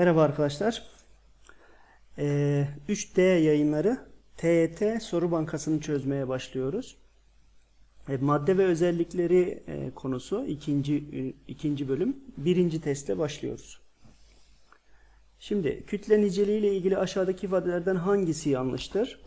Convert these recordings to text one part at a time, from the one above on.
Merhaba arkadaşlar. Ee, 3D yayınları TET soru bankasını çözmeye başlıyoruz. E, madde ve özellikleri e, konusu ikinci e, ikinci bölüm birinci testte başlıyoruz. Şimdi kütle niceliği ile ilgili aşağıdaki ifadelerden hangisi yanlıştır?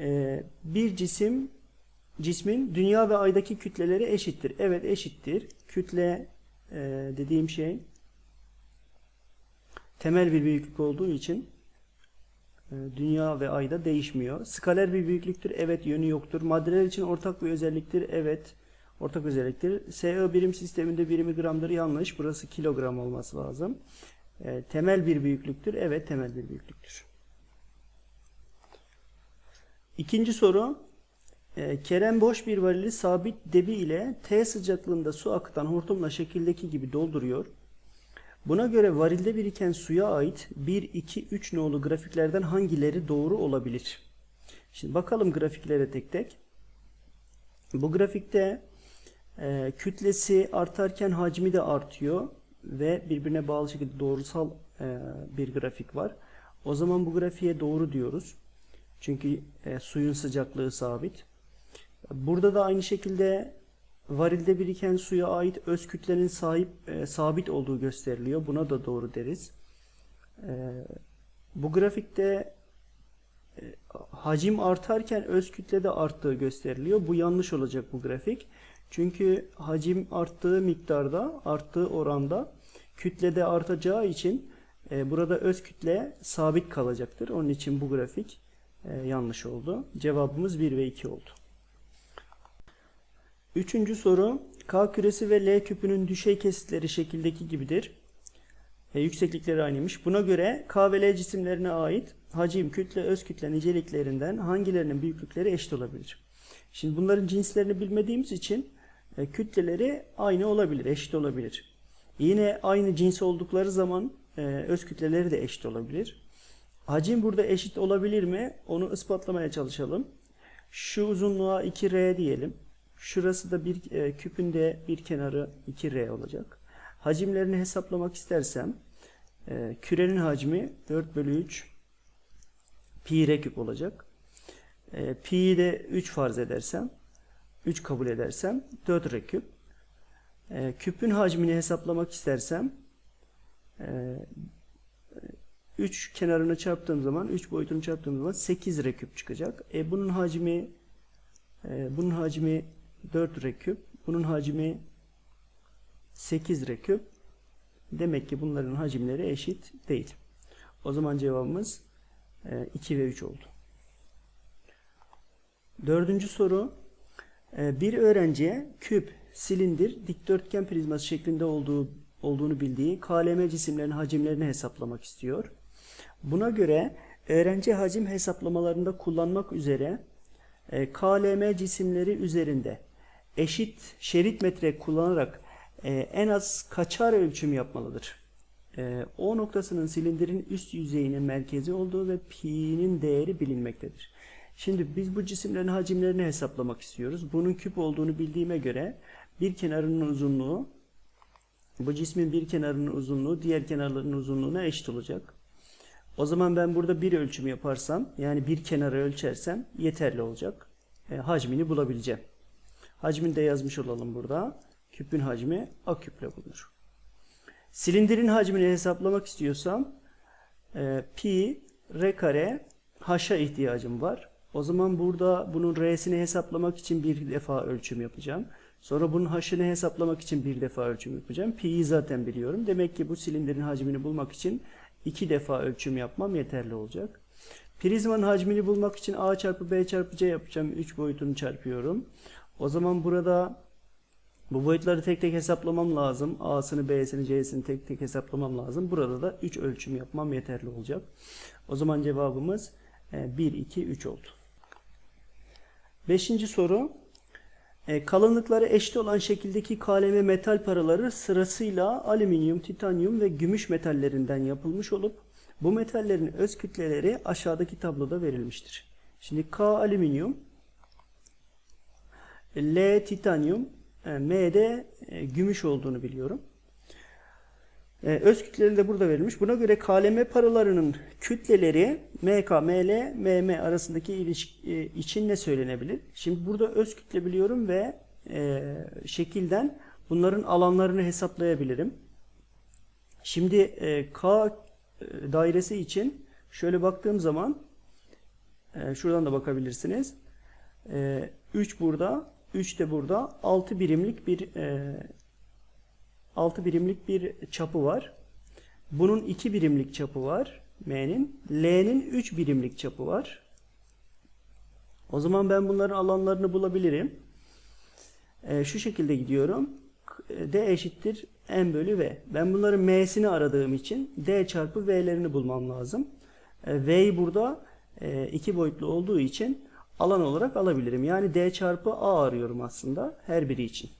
Ee, bir cisim cismin dünya ve aydaki kütleleri eşittir. Evet eşittir. Kütle e, dediğim şey temel bir büyüklük olduğu için e, dünya ve ayda değişmiyor. Skaler bir büyüklüktür. Evet yönü yoktur. Maddeler için ortak bir özelliktir. Evet ortak özelliktir. SO birim sisteminde birimi gramdır. Yanlış. Burası kilogram olması lazım. E, temel bir büyüklüktür. Evet temel bir büyüklüktür. İkinci soru. E, Kerem boş bir varili sabit debi ile T sıcaklığında su akıtan hortumla şekildeki gibi dolduruyor. Buna göre varilde biriken suya ait 1, 2, 3 nolu grafiklerden hangileri doğru olabilir? Şimdi bakalım grafiklere tek tek. Bu grafikte e, kütlesi artarken hacmi de artıyor ve birbirine bağlı şekilde doğrusal e, bir grafik var. O zaman bu grafiğe doğru diyoruz. Çünkü e, suyun sıcaklığı sabit. Burada da aynı şekilde varilde biriken suya ait öz kütlenin sahip e, sabit olduğu gösteriliyor. Buna da doğru deriz. E, bu grafikte e, hacim artarken öz kütle de arttığı gösteriliyor. Bu yanlış olacak bu grafik. Çünkü hacim arttığı miktarda, arttığı oranda kütle de artacağı için e, burada öz kütle sabit kalacaktır. Onun için bu grafik e, yanlış oldu. Cevabımız 1 ve 2 oldu. Üçüncü soru. K küresi ve L küpünün düşey kesitleri şekildeki gibidir. E, yükseklikleri aynıymış. Buna göre K ve L cisimlerine ait hacim, kütle, öz kütle niceliklerinden hangilerinin büyüklükleri eşit olabilir? Şimdi bunların cinslerini bilmediğimiz için e, kütleleri aynı olabilir, eşit olabilir. Yine aynı cins oldukları zaman e, öz kütleleri de eşit olabilir. Hacim burada eşit olabilir mi? Onu ispatlamaya çalışalım. Şu uzunluğa 2R diyelim. Şurası da bir e, küpün de bir kenarı 2R olacak. Hacimlerini hesaplamak istersem e, kürenin hacmi 4 bölü 3 pi R küp olacak. E, pi'yi de 3 farz edersem 3 kabul edersem 4 R küp. E, küpün hacmini hesaplamak istersem e, 3 kenarını çarptığım zaman 3 boyutunu çarptığım zaman 8 R küp çıkacak. E, bunun hacmi e, bunun hacmi 4 reküp. Bunun hacmi 8 reküp. Demek ki bunların hacimleri eşit değil. O zaman cevabımız 2 ve 3 oldu. Dördüncü soru. E, bir öğrenciye küp, silindir, dikdörtgen prizması şeklinde olduğu olduğunu bildiği KLM cisimlerinin hacimlerini hesaplamak istiyor. Buna göre öğrenci hacim hesaplamalarında kullanmak üzere e, KLM cisimleri üzerinde eşit şerit metre kullanarak e, en az kaçar ölçüm yapmalıdır? E, o noktasının silindirin üst yüzeyinin merkezi olduğu ve pi'nin değeri bilinmektedir. Şimdi biz bu cisimlerin hacimlerini hesaplamak istiyoruz. Bunun küp olduğunu bildiğime göre bir kenarının uzunluğu bu cismin bir kenarının uzunluğu diğer kenarların uzunluğuna eşit olacak. O zaman ben burada bir ölçüm yaparsam yani bir kenarı ölçersem yeterli olacak. E, hacmini bulabileceğim. Hacmini de yazmış olalım burada. Küpün hacmi A küple bulunur. Silindirin hacmini hesaplamak istiyorsam e, pi r kare h'a ihtiyacım var. O zaman burada bunun r'sini hesaplamak için bir defa ölçüm yapacağım. Sonra bunun h'ını hesaplamak için bir defa ölçüm yapacağım. Pi'yi zaten biliyorum. Demek ki bu silindirin hacmini bulmak için iki defa ölçüm yapmam yeterli olacak. Prizmanın hacmini bulmak için a çarpı b çarpı c yapacağım. 3 boyutunu çarpıyorum. O zaman burada bu boyutları tek tek hesaplamam lazım. A'sını, B'sini, C'sini tek tek hesaplamam lazım. Burada da 3 ölçüm yapmam yeterli olacak. O zaman cevabımız 1, 2, 3 oldu. Beşinci soru. E, kalınlıkları eşit olan şekildeki kaleme metal paraları sırasıyla alüminyum, titanyum ve gümüş metallerinden yapılmış olup bu metallerin öz kütleleri aşağıdaki tabloda verilmiştir. Şimdi K alüminyum, L titanyum, e, M de e, gümüş olduğunu biliyorum. Ee, öz kütleleri de burada verilmiş. Buna göre KLM paralarının kütleleri MK, ML, MM arasındaki ilişki e, için ne söylenebilir? Şimdi burada öz kütle biliyorum ve e, şekilden bunların alanlarını hesaplayabilirim. Şimdi e, K e, dairesi için şöyle baktığım zaman e, şuradan da bakabilirsiniz. E, 3 burada, 3 de burada. 6 birimlik bir e, 6 birimlik bir çapı var. Bunun 2 birimlik çapı var. M'nin. L'nin 3 birimlik çapı var. O zaman ben bunların alanlarını bulabilirim. E, şu şekilde gidiyorum. D eşittir M bölü V. Ben bunların M'sini aradığım için D çarpı V'lerini bulmam lazım. E, V'yi burada e, iki boyutlu olduğu için alan olarak alabilirim. Yani D çarpı A arıyorum aslında her biri için.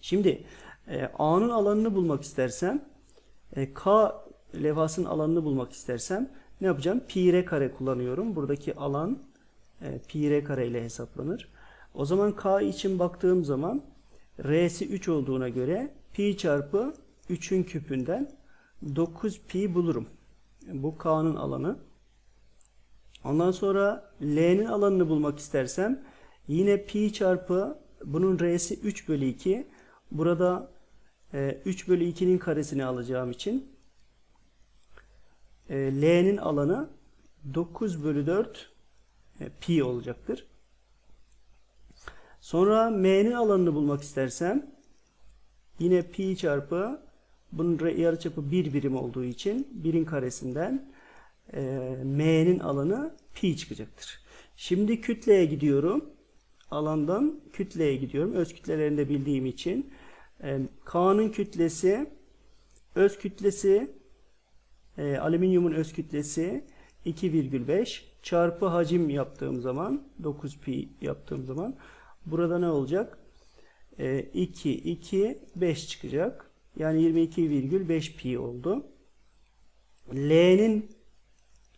Şimdi e, A'nın alanını bulmak istersem e, K levhasının alanını bulmak istersem ne yapacağım? Pi r kare kullanıyorum. Buradaki alan e, pi r kare ile hesaplanır. O zaman K için baktığım zaman R'si 3 olduğuna göre pi çarpı 3'ün küpünden 9 pi bulurum. Bu K'nın alanı. Ondan sonra L'nin alanını bulmak istersem yine pi çarpı bunun R'si 3 bölü 2. Burada e, 3 bölü 2'nin karesini alacağım için e, L'nin alanı 9 bölü 4 e, pi olacaktır. Sonra m'nin alanını bulmak istersem yine pi çarpı bunun yarıçapı 1 birim olduğu için 1'in karesinden e, m'nin alanı pi çıkacaktır. Şimdi kütleye gidiyorum. Alandan kütleye gidiyorum. Öz kütlelerini de bildiğim için. E, K'nın kütlesi öz kütlesi e, alüminyumun öz kütlesi 2,5 çarpı hacim yaptığım zaman 9 pi yaptığım zaman Burada ne olacak? E, 2, 2, 5 çıkacak. Yani 22,5 pi oldu. L'nin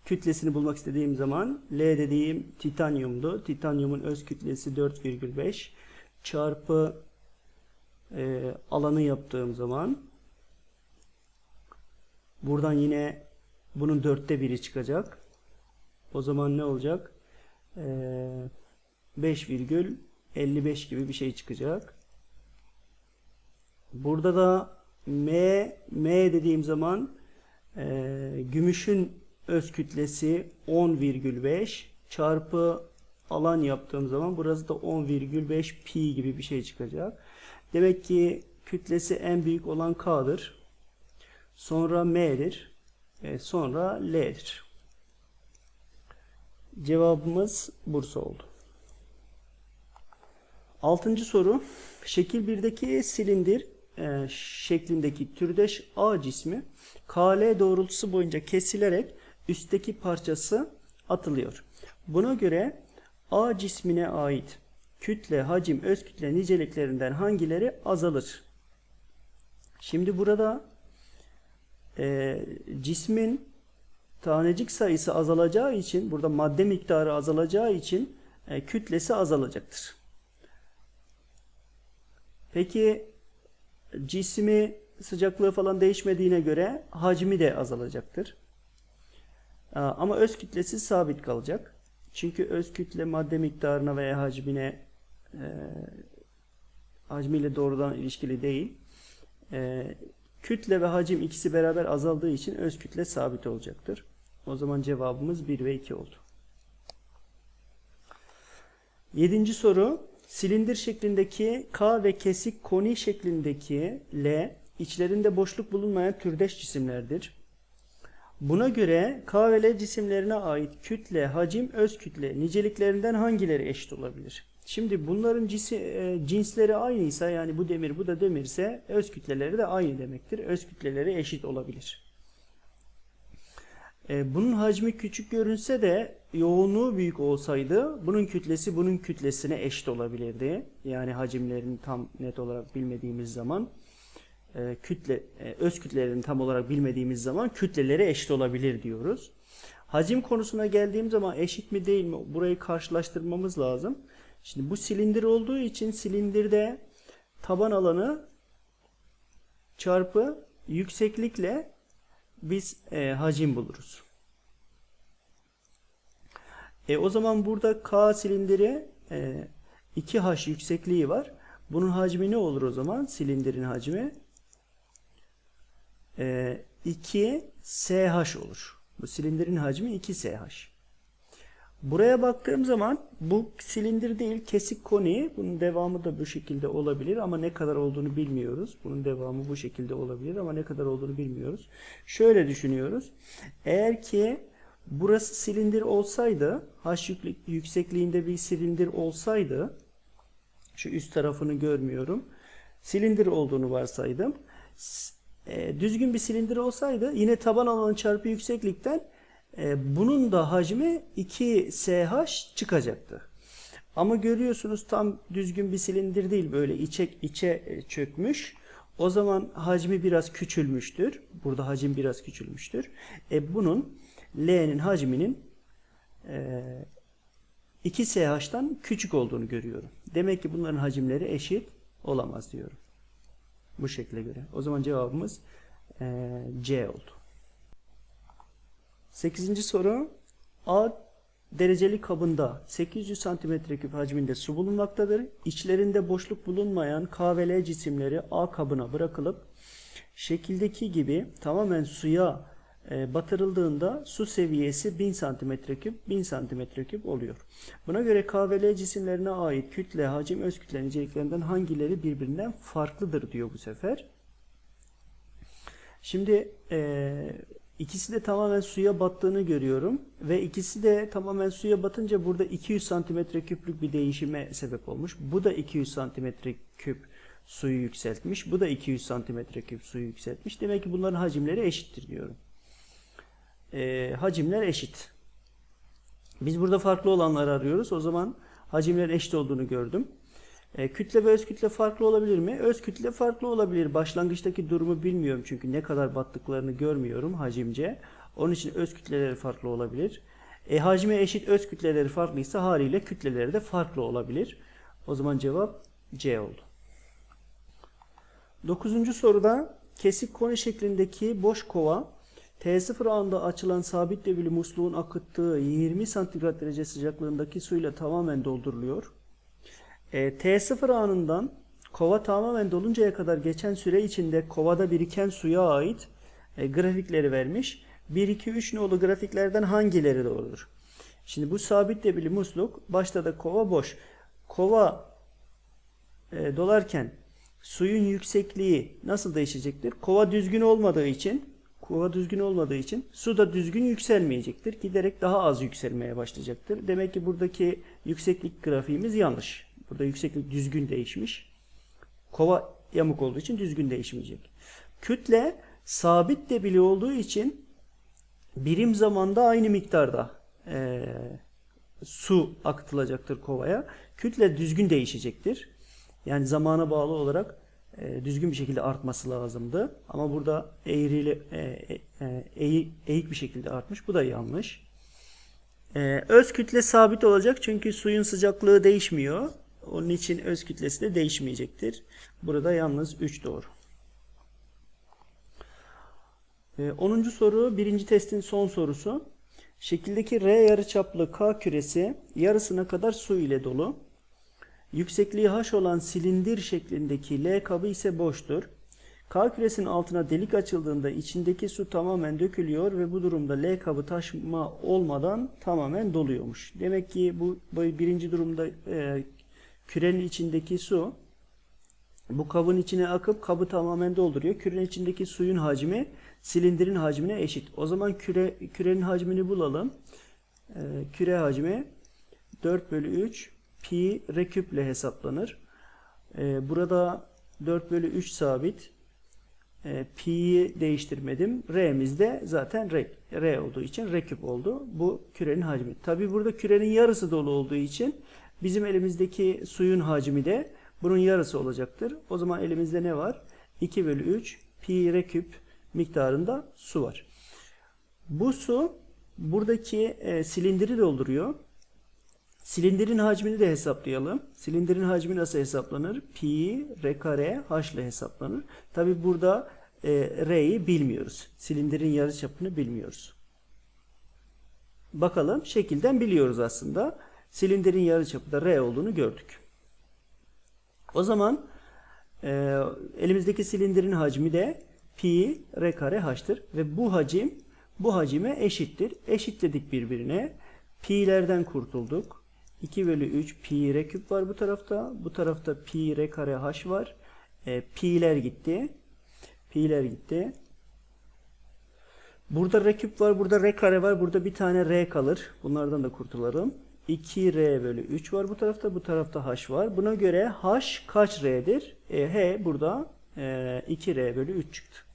kütlesini bulmak istediğim zaman L dediğim titanyumdu. Titanyumun öz kütlesi 4,5 çarpı e, alanı yaptığım zaman buradan yine bunun dörtte biri çıkacak. O zaman ne olacak? E, 5, 55 gibi bir şey çıkacak. Burada da M, M dediğim zaman e, gümüşün öz kütlesi 10,5 çarpı alan yaptığım zaman burası da 10,5 pi gibi bir şey çıkacak. Demek ki kütlesi en büyük olan K'dır. Sonra M'dir. E, sonra L'dir. Cevabımız Bursa oldu. Altıncı soru. Şekil 1'deki silindir e, şeklindeki türdeş A cismi KL doğrultusu boyunca kesilerek üstteki parçası atılıyor. Buna göre A cismine ait kütle, hacim, öz kütle niceliklerinden hangileri azalır? Şimdi burada e, cismin tanecik sayısı azalacağı için, burada madde miktarı azalacağı için e, kütlesi azalacaktır. Peki cismi sıcaklığı falan değişmediğine göre hacmi de azalacaktır. Ama öz kütlesi sabit kalacak. Çünkü öz kütle madde miktarına veya hacmine e, hacmiyle doğrudan ilişkili değil. E, kütle ve hacim ikisi beraber azaldığı için öz kütle sabit olacaktır. O zaman cevabımız 1 ve 2 oldu. Yedinci soru Silindir şeklindeki K ve kesik koni şeklindeki L içlerinde boşluk bulunmayan türdeş cisimlerdir. Buna göre K ve L cisimlerine ait kütle, hacim, öz kütle niceliklerinden hangileri eşit olabilir? Şimdi bunların cisi, e, cinsleri aynıysa yani bu demir bu da demirse öz kütleleri de aynı demektir. Öz kütleleri eşit olabilir. E, bunun hacmi küçük görünse de yoğunluğu büyük olsaydı bunun kütlesi bunun kütlesine eşit olabilirdi. Yani hacimlerini tam net olarak bilmediğimiz zaman e, kütle e, öz kütlelerini tam olarak bilmediğimiz zaman kütleleri eşit olabilir diyoruz. Hacim konusuna geldiğim zaman eşit mi değil mi burayı karşılaştırmamız lazım. Şimdi bu silindir olduğu için silindirde taban alanı çarpı yükseklikle biz e, hacim buluruz. E, o zaman burada K silindiri e, 2H yüksekliği var. Bunun hacmi ne olur o zaman? Silindirin hacmi e, 2SH olur. Bu silindirin hacmi 2SH. Buraya baktığım zaman bu silindir değil kesik koni. Bunun devamı da bu şekilde olabilir ama ne kadar olduğunu bilmiyoruz. Bunun devamı bu şekilde olabilir ama ne kadar olduğunu bilmiyoruz. Şöyle düşünüyoruz. Eğer ki burası silindir olsaydı, H yüksekliğinde bir silindir olsaydı, şu üst tarafını görmüyorum. Silindir olduğunu varsaydım. S- e, düzgün bir silindir olsaydı yine taban alanı çarpı yükseklikten e, bunun da hacmi 2SH çıkacaktı. Ama görüyorsunuz tam düzgün bir silindir değil böyle içe içe e, çökmüş. O zaman hacmi biraz küçülmüştür. Burada hacim biraz küçülmüştür. E bunun L'nin hacminin e, 2SH'tan küçük olduğunu görüyorum. Demek ki bunların hacimleri eşit olamaz diyorum. Bu şekle göre. O zaman cevabımız e, C oldu. 8. soru A dereceli kabında 800 cm3 hacminde su bulunmaktadır. İçlerinde boşluk bulunmayan K ve L cisimleri A kabına bırakılıp şekildeki gibi tamamen suya batırıldığında su seviyesi 1000 cm3 1000 cm3 oluyor. Buna göre K ve L cisimlerine ait kütle, hacim, öz kütle niceliklerinden hangileri birbirinden farklıdır diyor bu sefer. Şimdi e, ikisi de tamamen suya battığını görüyorum ve ikisi de tamamen suya batınca burada 200 santimetre küplük bir değişime sebep olmuş. Bu da 200 santimetre küp suyu yükseltmiş. Bu da 200 santimetre küp suyu yükseltmiş. Demek ki bunların hacimleri eşittir diyorum. E, hacimler eşit. Biz burada farklı olanları arıyoruz. O zaman hacimlerin eşit olduğunu gördüm. E, kütle ve öz kütle farklı olabilir mi? Öz kütle farklı olabilir. Başlangıçtaki durumu bilmiyorum çünkü ne kadar battıklarını görmüyorum hacimce. Onun için öz kütleleri farklı olabilir. E, hacmi eşit öz kütleleri farklıysa haliyle kütleleri de farklı olabilir. O zaman cevap C oldu. Dokuzuncu soruda kesik koni şeklindeki boş kova T0 anında açılan sabit debili musluğun akıttığı 20 santigrat derece sıcaklığındaki suyla tamamen dolduruluyor. E, T0 anından kova tamamen doluncaya kadar geçen süre içinde kovada biriken suya ait e, grafikleri vermiş. 1, 2, 3 nolu grafiklerden hangileri doğrudur? Şimdi bu sabit debili musluk başta da kova boş. Kova e, dolarken suyun yüksekliği nasıl değişecektir? Kova düzgün olmadığı için kova düzgün olmadığı için su da düzgün yükselmeyecektir. Giderek daha az yükselmeye başlayacaktır. Demek ki buradaki yükseklik grafiğimiz yanlış. Burada yükseklik düzgün değişmiş. Kova yamuk olduğu için düzgün değişmeyecek. Kütle sabit debili olduğu için birim zamanda aynı miktarda eee, su akıtılacaktır kovaya. Kütle düzgün değişecektir. Yani zamana bağlı olarak e, düzgün bir şekilde artması lazımdı. Ama burada eğrili e, e, eğik, bir şekilde artmış. Bu da yanlış. Öz kütle sabit olacak çünkü suyun sıcaklığı değişmiyor. Onun için öz kütlesi de değişmeyecektir. Burada yalnız 3 doğru. E, 10. soru birinci testin son sorusu. Şekildeki R yarıçaplı K küresi yarısına kadar su ile dolu. Yüksekliği h olan silindir şeklindeki L kabı ise boştur. K küresinin altına delik açıldığında içindeki su tamamen dökülüyor ve bu durumda L kabı taşma olmadan tamamen doluyormuş. Demek ki bu, birinci durumda e, kürenin içindeki su bu kabın içine akıp kabı tamamen dolduruyor. Kürenin içindeki suyun hacmi silindirin hacmine eşit. O zaman küre, kürenin hacmini bulalım. E, küre hacmi 4 bölü 3 pi r küple hesaplanır. E, burada 4 bölü 3 sabit. E, pi'yi değiştirmedim. R'miz de zaten r, r olduğu için r küp oldu. Bu kürenin hacmi. Tabi burada kürenin yarısı dolu olduğu için bizim elimizdeki suyun hacmi de bunun yarısı olacaktır. O zaman elimizde ne var? 2 bölü 3 pi r küp miktarında su var. Bu su buradaki e, silindiri dolduruyor. Silindirin hacmini de hesaplayalım. Silindirin hacmi nasıl hesaplanır? Pi r kare h ile hesaplanır. Tabi burada e, R'yi bilmiyoruz. Silindirin yarıçapını bilmiyoruz. Bakalım şekilden biliyoruz aslında. Silindirin yarıçapı da R olduğunu gördük. O zaman e, elimizdeki silindirin hacmi de pi r kare h'tır ve bu hacim bu hacime eşittir. Eşitledik birbirine. Pi'lerden kurtulduk. 2 bölü 3 pi r küp var bu tarafta. Bu tarafta pi r kare h var. E, pi'ler gitti. Pi'ler gitti. Burada r küp var, burada r kare var, burada bir tane r kalır. Bunlardan da kurtulalım. 2r bölü 3 var bu tarafta, bu tarafta h var. Buna göre h kaç r'dir? E, h burada e, 2r bölü 3 çıktı.